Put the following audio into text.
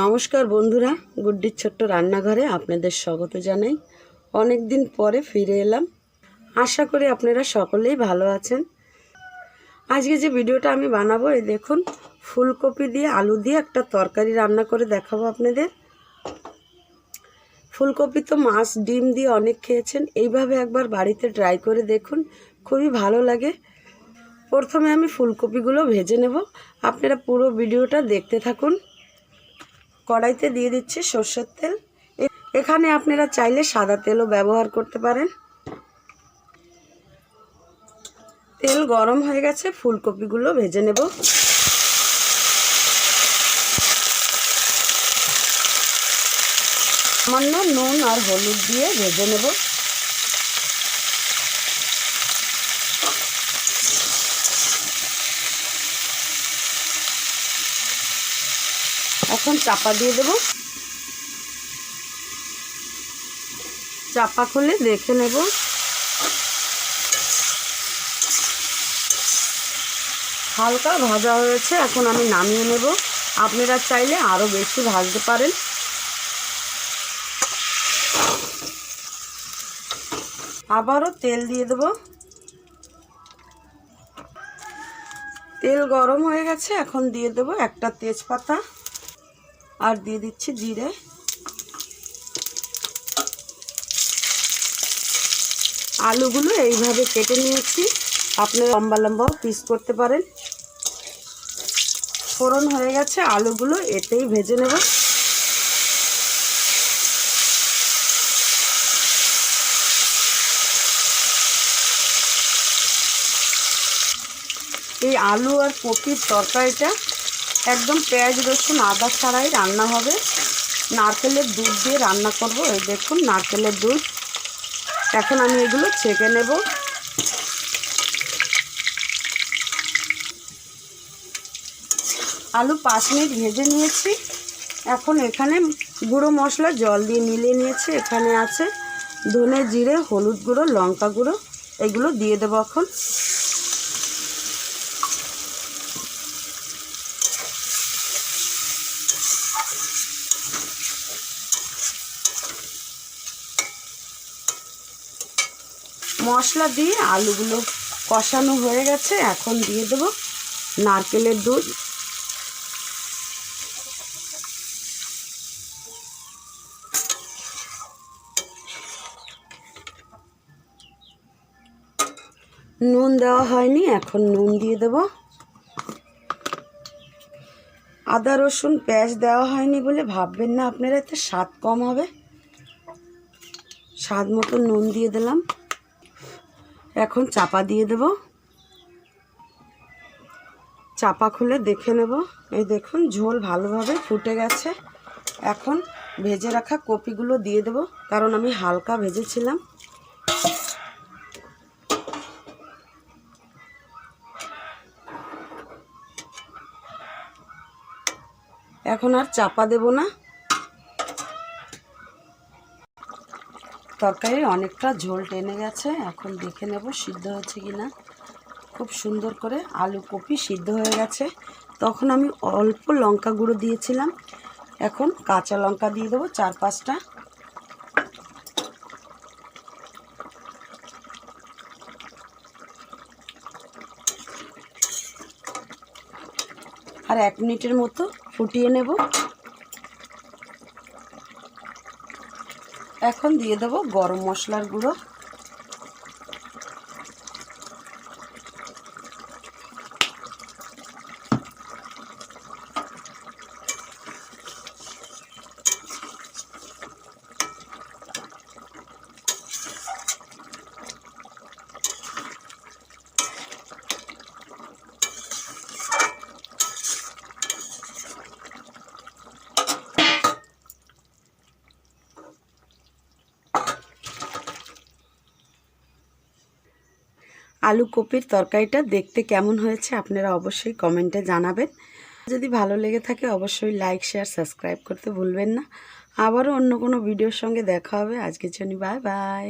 নমস্কার বন্ধুরা, গুড্ডির ছোট্ট রান্নাঘরে আপনাদের স্বাগত জানাই। অনেক দিন পরে ফিরে এলাম। আশা করি আপনারা সকলেই ভালো আছেন। আজকে যে ভিডিওটা আমি বানাবো, এই দেখুন, ফুলকপি দিয়ে আলু দিয়ে একটা তরকারি রান্না করে দেখাবো আপনাদের। ফুলকপি তো মাছ, ডিম দিয়ে অনেক খেয়েছেন। এইভাবে একবার বাড়িতে ট্রাই করে দেখুন, খুবই ভালো লাগে। প্রথমে আমি ফুলকপিগুলো ভেজে নেব। আপনারা পুরো ভিডিওটা দেখতে থাকুন। কড়াইতে দিয়ে দিচ্ছি সর্ষের তেল। এখানে আপনারা চাইলে সাদা তেলও ব্যবহার করতে পারেন। তেল গরম হয়ে গেছে, ফুলকপিগুলো ভেজে নেব। সামান্য নুন আর হলুদ দিয়ে ভেজে নেব। এখন চাপা দিয়ে দেব। চাপা খুলে দেখে নেব। হালকা ভাজা হয়েছে, এখন আমি নামিয়ে নেব। আপনারা চাইলে আরও বেশি ভাজতে পারেন। আবারও তেল দিয়ে দেব। তেল গরম হয়ে গেছে, এখন দিয়ে দেব একটা তেজপাতা। আর দিয়ে দিচ্ছি জিরে। আলুগুলো এইভাবে কেটে নিয়েছি। আপনারা লম্বা লম্বাও পিস করতে পারেন। ফোড়ন হয়ে গেছে, আলুগুলো এতেই ভেজে নেব। এই আলু আর কপির তরকারিটা একদম পেঁয়াজ, রসুন, আদা ছাড়াই রান্না হবে। নারকেলের দুধ দিয়ে রান্না করব। এই দেখুন, নারকেলের দুধ। এখন আমি এগুলো ছেঁকে নেব। আলু পাঁচ মিনিট ভেজে নিয়েছি। এখন এখানে গুঁড়ো মশলা, জল দিয়ে মিলিয়ে নিয়েছি। এখানে আছে ধনে জিরে, হলুদ গুঁড়ো, লঙ্কা গুঁড়ো। এগুলো দিয়ে দেবো এখন। মশলা দিয়ে আলুগুলো কষানো হয়ে গেছে। এখন দিয়ে দেবো নারকেলের দুধ নুন দেওয়া হয়নি, এখন নুন দিয়ে দেব। আদা, রসুন, পেঁয়াজ দেওয়া হয়নি বলে ভাববেন না আপনারা, এতে স্বাদ কম হবে। স্বাদ মতো নুন দিয়ে দিলাম। এখন চাপা দিয়ে দেব। চাপা খুলে দেখে নেব। এই দেখুন, ঝোল ভালোভাবে ফুটে গেছে। এখন ভেজে রাখা কপিগুলো দিয়ে দেব, কারণ আমি হালকা ভেজেছিলাম। এখন আর চাপা দেব না। তরকারি অনেকটা ঝোল টেনে গেছে, এখন দেখে নেব সিদ্ধ হয়েছে কি না খুব সুন্দর করে আলু কপি সিদ্ধ হয়ে গেছে। তখন আমি অল্প লঙ্কা গুঁড়ো দিয়েছিলাম, এখন কাঁচা লঙ্কা দিয়ে দেবো চার পাঁচটা। আর এক মিনিটের মতো ফুটিয়ে নেব। এখন দিয়ে দেবো গরম মশলার গুঁড়ো। আলু কপির তরকারিটা দেখতে কেমন হয়েছে আপনারা অবশ্যই কমেন্টে জানাবেন। যদি ভালো লেগে থাকে অবশ্যই লাইক, শেয়ার, সাবস্ক্রাইব করতে ভুলবেন না। আবারও অন্য কোনো ভিডিওর সঙ্গে দেখা হবে। আজকের জন্য বাই বাই।